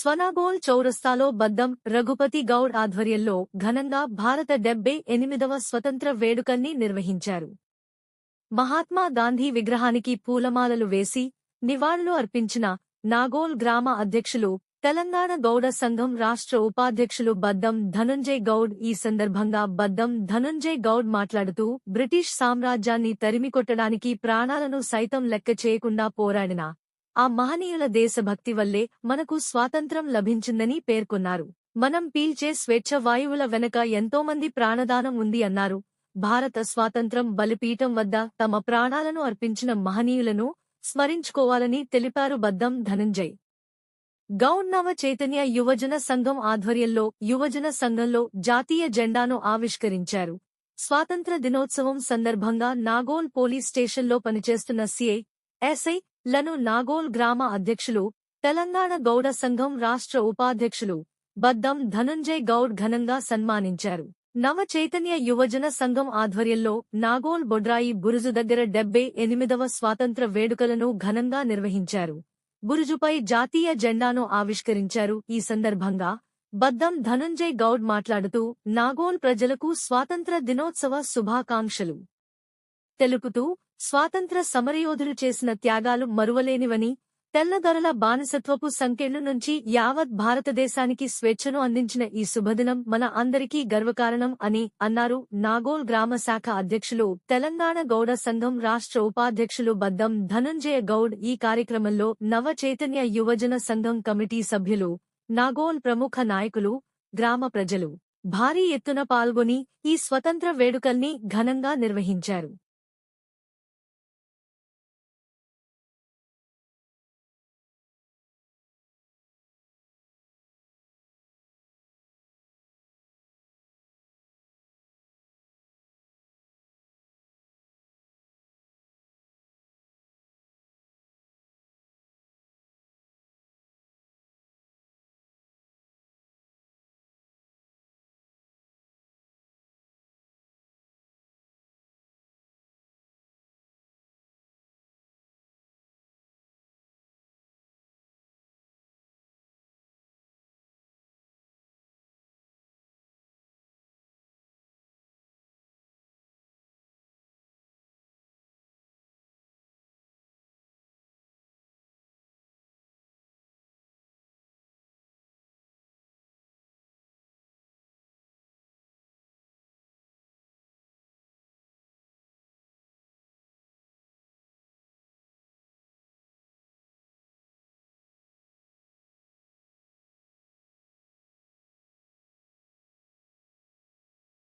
స్వనాగోల్ చౌరస్తాలో బద్దం రఘుపతి గౌడ్ ఆధ్వర్యంలో ఘనంగా భారత డెబ్బై ఎనిమిదవ స్వతంత్ర వేడుకల్ని నిర్వహించారు. మహాత్మా గాంధీ విగ్రహానికి పూలమాలలు వేసి నివాళులు అర్పించిన నాగోల్ గ్రామ అధ్యక్షులు తెలంగాణ గౌడ సంఘం రాష్ట్ర ఉపాధ్యక్షులు బద్దం ధనుంజయ్ గౌడ్ ఈ సందర్భంగా బద్దం ధనుంజయ్ గౌడ్ మాట్లాడుతూ బ్రిటిష్ సామ్రాజ్యాన్ని తరిమికొట్టడానికి ప్రాణాలను సైతం లెక్క చేయకుండా పోరాడిన ఆ మహనీయుల దేశభక్తి వల్లే మనకు స్వాతంత్రం లభించిందని పేర్కొన్నారు. మనం పీల్చే స్వేచ్ఛ వాయువుల వెనక ఎంతోమంది ప్రాణదానం ఉంది అన్నారు. భారత స్వాతంత్రం బలిపీఠం వద్ద తమ ప్రాణాలను అర్పించిన మహనీయులను స్మరించుకోవాలని తెలిపారు బద్దం ధనంజయ్. గౌన్నవ చైతన్య యువజన సంఘం ఆధ్వర్యంలో యువజన సంఘంలో జాతీయ జెండాను ఆవిష్కరించారు. స్వాతంత్ర దినోత్సవం సందర్భంగా నాగోల్ పోలీస్ స్టేషన్లో పనిచేస్తున్న సిఐ ఎస్ఐ లను నాగోల్ గ్రామ అధ్యక్షులు తెలంగాణ గౌడ సంఘం రాష్ట్ర ఉపాధ్యక్షులు బద్దం ధనుంజయ్ గౌడ్ ఘనంగా సన్మానించారు. నవ చైతన్య యువజన సంఘం ఆధ్వర్యంలో నాగోల్ బొడ్రాయి బురుజు దగ్గర డెబ్బై ఎనిమిదవ స్వాతంత్ర వేడుకలను ఘనంగా నిర్వహించారు. బురుజుపై జాతీయ జెండాను ఆవిష్కరించారు. ఈ సందర్భంగా బద్దం ధనుంజయ్ గౌడ్ మాట్లాడుతూ నాగోల్ ప్రజలకు స్వాతంత్ర దినోత్సవ శుభాకాంక్షలు. తెలుపుతూ స్వాతంత్ర సమరయోధులు చేసిన త్యాగాలు మరువలేనివని తెల్లదొరల బానిసత్వపు సంకెళ్ళు నుంచి యావత్ భారతదేశానికి స్వేచ్ఛను అందించిన ఈ శుభదినం మన అందరికీ గర్వకారణం అని అన్నారు నాగోల్ గ్రామ శాఖ అధ్యక్షులు తెలంగాణ గౌడ సంఘం రాష్ట్ర ఉపాధ్యక్షులు బద్దం ధనంజయ గౌడ్. ఈ కార్యక్రమంలో నవ చైతన్య యువజన సంఘం కమిటీ సభ్యులు నాగోల్ ప్రముఖ నాయకులు గ్రామ ప్రజలు భారీ ఎత్తున పాల్గొని ఈ స్వతంత్ర వేడుకల్ని ఘనంగా నిర్వహించారు.